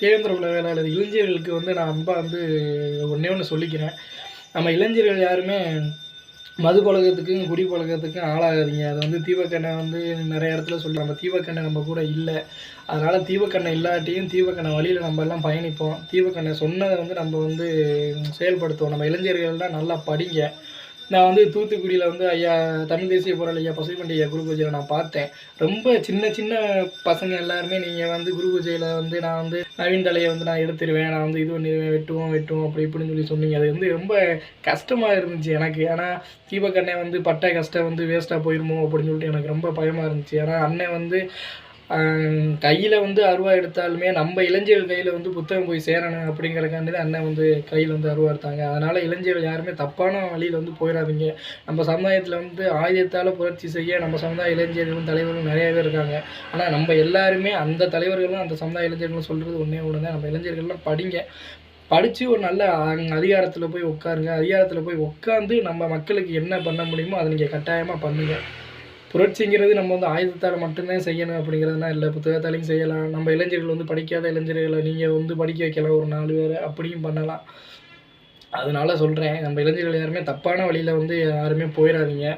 தேவேந்திர உலகளாளர் இளைஞர்களுக்கு வந்து நான் ரொம்ப வந்து ஒன்றே ஒன்று சொல்லிக்கிறேன். நம்ம இளைஞர்கள் யாருமே மது பழக்கத்துக்கும் குடி பழக்கத்துக்கும் ஆளாகாதீங்க. அதை வந்து தீபக்கண்ணை வந்து நிறைய இடத்துல சொல்லி நம்ம தீபக்கண்ணை நம்ம கூட இல்லை. அதனால் தீபக்கண்ணை இல்லாட்டியும் தீபக்கண்ணை வழியில் நம்ம எல்லாம் பயணிப்போம். தீபக்கண்ணை சொன்னதை வந்து நம்ம வந்து செயல்படுத்துவோம். நம்ம இளைஞர்கள்லாம் நல்லா படிங்க. நான் வந்து தூத்துக்குடியில் வந்து ஐயா தமிழ் தேசிய போராளி ஐயா பசுபண்டி ஐயா குரு பூஜையில் நான் பார்த்தேன். ரொம்ப சின்ன சின்ன பசங்க எல்லாருமே நீங்கள் வந்து குரு பூஜையில் வந்து நான் வந்து நவீன் தலையை வந்து நான் எடுத்துருவேன். நான் வந்து இது பண்ணிடுவேன் வெட்டுவோம் வெட்டுவோம் அப்படி இப்படின்னு சொல்லி சொன்னீங்க. அது வந்து ரொம்ப கஷ்டமாக இருந்துச்சு எனக்கு. ஏன்னா தீபக்கண்ணே வந்து பட்ட கஷ்டம் வந்து வேஸ்ட்டாக போயிருமோ அப்படின்னு சொல்லிட்டு எனக்கு ரொம்ப பயமாக இருந்துச்சு. ஏன்னா அண்ணன் வந்து கையில் வந்து அருவா எடுத்தாலுமே நம்ம இளைஞர்கள் கையில் வந்து புத்தகம் போய் சேரணும் அப்படிங்கிறக்காண்டி தான் அண்ணன் வந்து கையில் வந்து அருவா எடுத்தாங்க. அதனால் இளைஞர்கள் யாருமே தப்பான வழியில் வந்து போயிடாதீங்க. நம்ம சமுதாயத்தில் வந்து ஆயுதத்தால் புரட்சி செய்ய நம்ம சமுதாய இளைஞர்களும் தலைவர்களும் நிறைய பேர் இருக்காங்க. ஆனால் நம்ம எல்லாருமே அந்த தலைவர்களும் அந்த சமுதாய இளைஞர்களும் சொல்கிறது ஒன்றே ஒன்று தான் நம்ம இளைஞர்கள்லாம் படிங்க. படித்து ஒரு நல்ல அதிகாரத்தில் போய் உட்காருங்க. அதிகாரத்தில் போய் உட்காந்து நம்ம மக்களுக்கு என்ன பண்ண முடியுமோ அதை நீங்கள் கட்டாயமாக பண்ணுங்கள் புரட்சிங்கிறது நம்ம வந்து ஆயுதத்தால் மட்டும்தான் செய்யணும் அப்படிங்கிறதுலாம் இல்லை புத்தகத்தாலையும் செய்யலாம். நம்ம இளைஞர்கள் வந்து படிக்காத இளைஞர்களை நீங்கள் வந்து படிக்க வைக்கலாம் ஒரு நாலு பேர் அப்படியும் பண்ணலாம். அதனால சொல்கிறேன் நம்ம இளைஞர்கள் யாருமே தப்பான வழியில் வந்து யாருமே போயிடாதீங்க